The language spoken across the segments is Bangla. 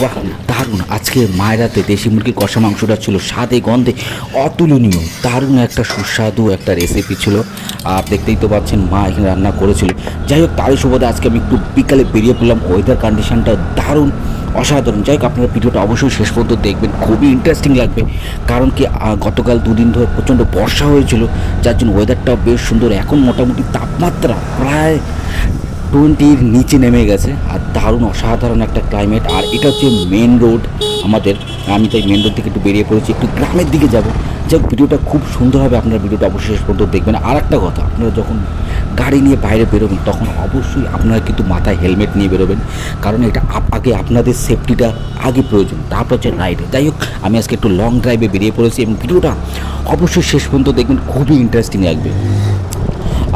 বাহ দারুণ। আজকে মায়ের হাতে দেশি মুরগির কষা মাংসটা ছিল স্বাদে, গন্ধে অতুলনীয়। দারুণ একটা সুস্বাদু একটা রেসিপি ছিল। আর দেখতেই তো পাচ্ছেন, মা এখানে রান্না করেছিল। যাই হোক, তারই সুবাদে আজকে আমি একটু বিকালে বেরিয়ে পড়লাম। ওয়েদার কন্ডিশনটা দারুণ, অসাধারণ। যাই হোক, আপনারা ভিডিওটা অবশ্যই শেষ পর্যন্ত দেখবেন। খুবই ইন্টারেস্টিং লাগবে। কারণ কি গতকাল দুদিন ধরে প্রচণ্ড বর্ষা হয়েছিল। যার জন্য ওয়েদারটাও বেশ সুন্দর। এখন মোটামুটি তাপমাত্রা প্রায় টোয়েন্টির নিচে নেমে গেছে। আর দারুণ অসাধারণ একটা ক্লাইমেট আর এটা হচ্ছে মেন রোড আমাদের। আমি তাই মেন রোড থেকে একটু বেরিয়ে পড়েছি। একটু গ্রামের দিকে যাব। যাই হোক, ভিডিওটা খুব সুন্দর হবে আপনারা ভিডিওটা অবশ্যই শেষ পর্যন্ত দেখবেন। আর একটা কথা আপনারা যখন গাড়ি নিয়ে বাইরে বেরোবেন তখন অবশ্যই আপনারা কিন্তু মাথায় হেলমেট নিয়ে বেরোবেন। কারণ এটা আগে আপনাদের সেফটিটা আগে প্রয়োজন। তারপর হচ্ছে রাইড যাই হোক আমি আজকে একটু লং ড্রাইভে বেরিয়ে পড়েছি এবং ভিডিওটা অবশ্যই শেষ পর্যন্ত দেখবেন। খুবই ইন্টারেস্টিং লাগবে।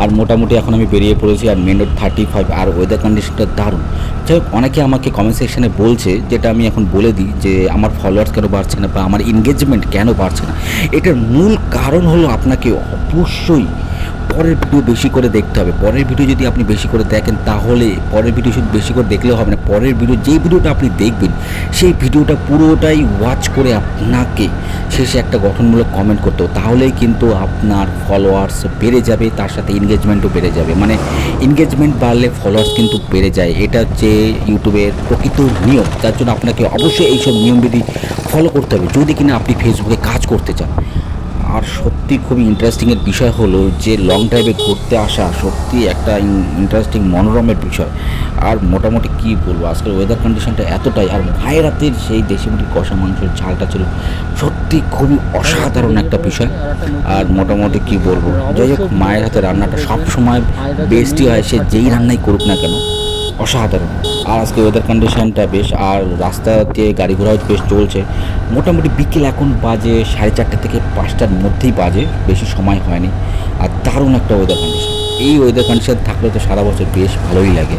আর মোটামুটি এখন আমি বেরিয়ে পড়েছি আর মেন রোড থার্টি ফাইভ আর ওয়েদার কন্ডিশনটা দারুণ। যাই হোক অনেকে আমাকে কমেন্ট সেকশানে বলছে, যেটা আমি এখন বলে দিই যে আমার ফলোয়ার্স কেন বাড়ছে না বা আমার এনগেজমেন্ট কেন বাড়ছে না। এটার মূল কারণ হলো আপনাকে অবশ্যই পরের ভিডিও বেশি করে দেখতে হবে। পরের ভিডিও যদি আপনি বেশি করে দেখেন, তাহলে পরের ভিডিও শুধু বেশি করে দেখলেও হবে না। পরের ভিডিও যেই ভিডিওটা আপনি দেখবেন, সেই ভিডিওটা পুরোটাই ওয়াচ করে আপনাকে শেষে একটা গঠনমূলক কমেন্ট করতে হবে। তাহলেই কিন্তু আপনার ফলোয়ার্স বেড়ে যাবে, তার সাথে এনগেজমেন্টও বেড়ে যাবে। মানে এনগেজমেন্ট বাড়লে ফলোয়ার্স কিন্তু বেড়ে যায়। এটা হচ্ছে ইউটিউবের প্রকৃত নিয়ম। যার জন্য আপনাকে অবশ্যই এইসব নিয়মবিধি ফলো করতে হবে। যদি কিনা আপনি ফেসবুকে কাজ করতে চান আর সত্যি খুবই ইন্টারেস্টিংয়ের বিষয় হলো যে লং ড্রাইভে ঘুরতে আসা সত্যি একটা ইন্টারেস্টিং মনোরমের বিষয়। আর মোটামুটি কী বলব আজকের ওয়েদার কন্ডিশনটা এতটাই, আর মায়ের হাতের সেই দেশি মুরগির কষা মাংসের ঝালটা ছিল সত্যি খুবই অসাধারণ একটা বিষয়। আর মোটামুটি কি বলব, যাই হোক, মায়ের হাতে রান্নাটা সব সময় বেস্টই হয়, সে যেই রান্নাই করুক না কেন। অসাধারণ। আর আজকে ওয়েদার কন্ডিশনটা বেশ, আর রাস্তা দিয়ে গাড়ি ঘোড়াও বেশ চলছে। মোটামুটি বিকেল এখন বাজে সাড়ে চারটে থেকে পাঁচটার মধ্যেই বাজে, বেশি সময় হয়নি। আর দারুণ একটা ওয়েদার কন্ডিশন এই ওয়েদার কন্ডিশন থাকলে তো সারা বছর বেশ ভালোই লাগে।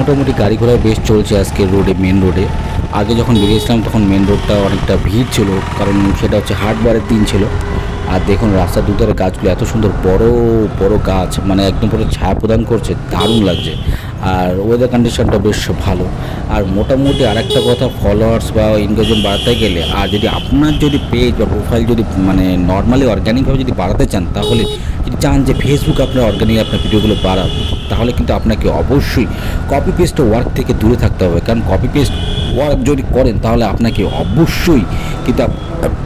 মোটামুটি গাড়ি ঘোড়া বেশ চলছে আজকে রোডে মেন রোডে। আগে যখন বেরিয়েছিলাম তখন মেন রোডটা অনেকটা ভিড় ছিল, কারণ সেটা হচ্ছে হাটবারের দিন ছিল। আর দেখুন রাস্তার দুধারে গাছগুলো এত সুন্দর, বড় বড় গাছ মানে একদম পুরো ছায়া প্রদান করছে, দারুণ লাগছে। আর ওয়েদার কন্ডিশনটা বেশ ভালো। আর মোটামুটি আরেকটা কথা ফলোয়ার্স বা এনগেজমেন্ট বাড়াতে গেলে, আর যদি আপনার যদি পেজ বা প্রোফাইল যদি মানে নর্মালি অর্গ্যানিকভাবে যদি বাড়াতে চান, তাহলে যদি চান যে ফেসবুক আপনার অর্গ্যানিক আপনার ভিডিওগুলো বাড়াবে তাহলে কিন্তু আপনাকে অবশ্যই কপি পেস্ট ওয়ার্ক থেকে দূরে থাকতে হবে। কারণ কপি পেস্ট ওয়ার্ক যদি করেন, তাহলে আপনাকে অবশ্যই কিন্তু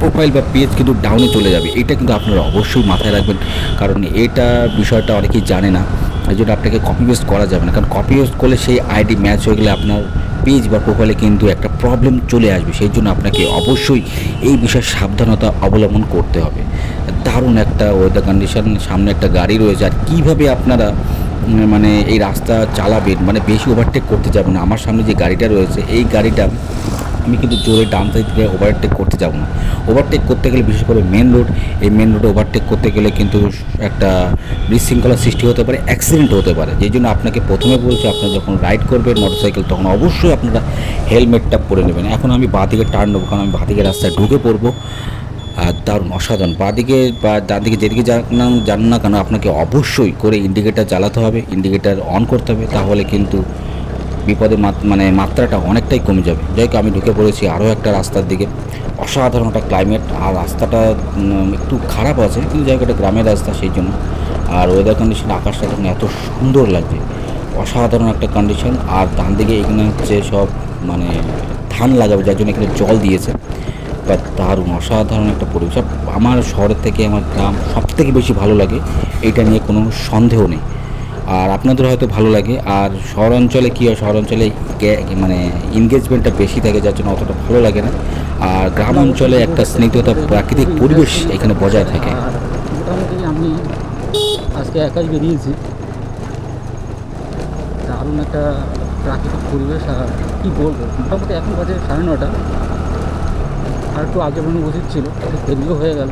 প্রোফাইল বা পেজ কিন্তু ডাউনে চলে যাবে। এটা কিন্তু আপনারা অবশ্যই মাথায় রাখবেন। কারণ এটা বিষয়টা অনেকেই জানে না, এই জন্য আপনাকে কপি পেস্ট করা যাবে না। কারণ কপি পেস্ট করলে সেই আইডি ম্যাচ হয়ে গেলে আপনার পেজ বা প্রোফাইলে কিন্তু একটা প্রবলেম চলে আসবে। সেই জন্য আপনাকে অবশ্যই এই বিষয়ে সাবধানতা অবলম্বন করতে হবে। দারুণ একটা ওয়েদার কন্ডিশন সামনে একটা গাড়ি রয়েছে। আর কীভাবে আপনারা মানে এই রাস্তা চালাবেন মানে বেশি ওভারটেক করতে যাবেন না। আমার সামনে যে গাড়িটা রয়েছে, এই গাড়িটা আমি কিন্তু জোরে ডান সাইড থেকে ওভারটেক করতে যাব না। ওভারটেক করতে গেলে বিশেষ করে মেন রোড এই মেন রোডে ওভারটেক করতে গেলে কিন্তু একটা বিশৃঙ্খলার সৃষ্টি হতে পারে অ্যাক্সিডেন্ট হতে পারে। যেই জন্য আপনাকে প্রথমে বলছি, আপনারা যখন রাইড করবেন মোটরসাইকেল তখন অবশ্যই আপনারা হেলমেটটা পরে নেবেন। এখন আমি বাঁ দিকে টার্ন নেব, কারণ আমি বাঁ দিকে রাস্তায় ঢুকে পড়ব। দারুণ, অসাধারণ। বাঁদিকে বা ডান দিকে যেদিকে যান না যান না কেন আপনাকে অবশ্যই করে ইন্ডিকেটার চালাতে হবে ইন্ডিকেটার অন করতে হবে, তাহলে কিন্তু বিপদের মানে মাত্রাটা অনেকটাই কমে যাবে। যাই আমি ঢুকে পড়েছি আরও একটা রাস্তার দিকে। অসাধারণ একটা ক্লাইমেট আর রাস্তাটা একটু খারাপ আছে, কিন্তু যাই হোক, এটা গ্রামের রাস্তা সেই জন্য। আর ওয়েদার কন্ডিশন আকাশটা তখন এত সুন্দর লাগছে। অসাধারণ একটা কন্ডিশন আর ডান দিকে এখানে হচ্ছে সব মানে ধান লাগাবে, যার জন্য এখানে জল দিয়েছে। বা দারুণ, অসাধারণ একটা পরিবেশ। আমার শহরের থেকে আমার গ্রাম সব থেকে বেশি ভালো লাগে এটা নিয়ে কোনো সন্দেহ নেই। আর আপনাদের হয়তো ভালো লাগে, আর শহর অঞ্চলে কী হয় শহর অঞ্চলে মানে এনগেজমেন্টটা বেশি থাকে, যার জন্য অতটা ভালো লাগে না। আর গ্রাম অঞ্চলে একটা স্নিগ্ধতা প্রাকৃতিক পরিবেশ এখানে বজায় থাকে। মোটামুটি আমি আজকে একাই বেরিয়েছি। দারুণ একটা প্রাকৃতিক পরিবেশ, আর কী বলব? মোটামুটি এখন বাজে সাড়ে নটা আর একটু আগে মনে উচিত ছিল দেরিও হয়ে গেল।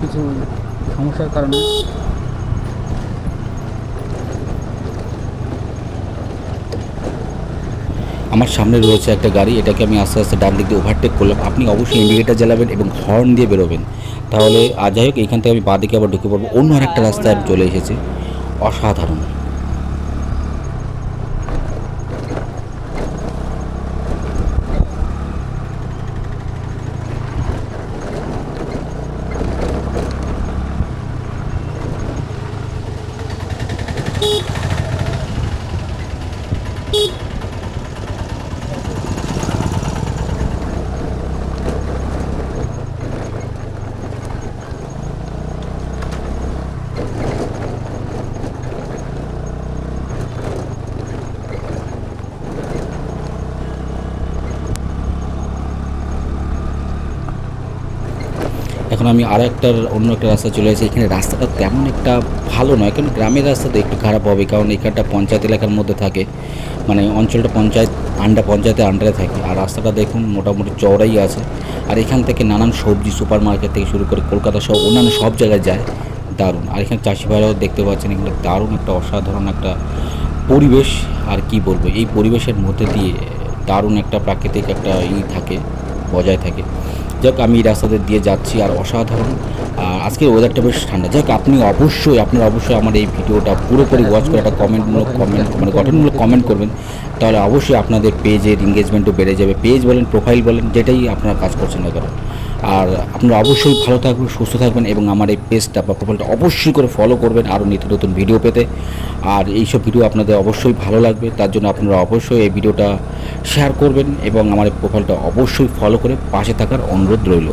কিছু সমস্যার কারণে। আমার সামনে রয়েছে একটা গাড়ি, এটাকে আমি আস্তে আস্তে ডান দিক দিয়ে ওভারটেক করলাম। আপনি অবশ্যই ইন্ডিকেটার জ্বালাবেন এবং হর্ন দিয়ে বেরোবেন। তাহলে আর যাই হোক, এখান থেকে আমি বাঁ দিকে আবার ঢুকে পড়ব। অন্য আরেকটা রাস্তায় আমি চলে এসেছি। অসাধারণ। এখন আমি আর একটা অন্য একটা রাস্তা চলে এসেছি। এখানে রাস্তাটা তেমন একটা ভালো নয়, কারণ গ্রামের রাস্তাটা একটু খারাপ হবে, কারণ এখানটা পঞ্চায়েত এলাকার মধ্যে থাকে। মানে অঞ্চলটা পঞ্চায়েত আন্ডার পঞ্চায়েতের আন্ডারে থাকে। আর রাস্তাটা দেখুন, মোটামুটি চওড়াই আছে। আর এখান থেকে নানান সবজি সুপার মার্কেট থেকে শুরু করে কলকাতা সব অন্যান্য সব জায়গায় যায়। দারুণ। আর এখানে চাষি ভাইরাও দেখতে পাচ্ছেন, এখানে দারুণ একটা অসাধারণ একটা পরিবেশ। আর কি বলব, এই পরিবেশের মধ্যে দিয়ে দারুণ একটা প্রাকৃতিক একটা ই থাকে, বজায় থাকে। যাক আমি রাস্তাতে দিয়ে যাচ্ছি আর অসাধারণ আজকের ওয়েদারটা বেশ ঠান্ডা। যাক, আপনি অবশ্যই, আপনারা অবশ্যই আমার এই ভিডিওটা পুরোপুরি ওয়াচ করে একটা কমেন্টমূলক কমেন্ট মানে গঠনমূলক কমেন্ট করবেন। তাহলে অবশ্যই আপনাদের পেজের এঙ্গেজমেন্টও বেড়ে যাবে। পেজ বলেন প্রোফাইল বলেন, যেটাই আপনারা কাজ করছেন না কেন। আর আপনারা অবশ্যই ভালো থাকবেন, সুস্থ থাকবেন এবং আমার এই পেজটা বা প্রোফাইলটা অবশ্যই করে ফলো করবেন আরও নিত্য নতুন ভিডিও পেতে। আর এইসব ভিডিও আপনাদের অবশ্যই ভালো লাগবে, তার জন্য আপনারা অবশ্যই এই ভিডিওটা শেয়ার করবেন এবং আমার এই প্রোফাইলটা অবশ্যই ফলো করে পাশে থাকার অনুরোধ রইল।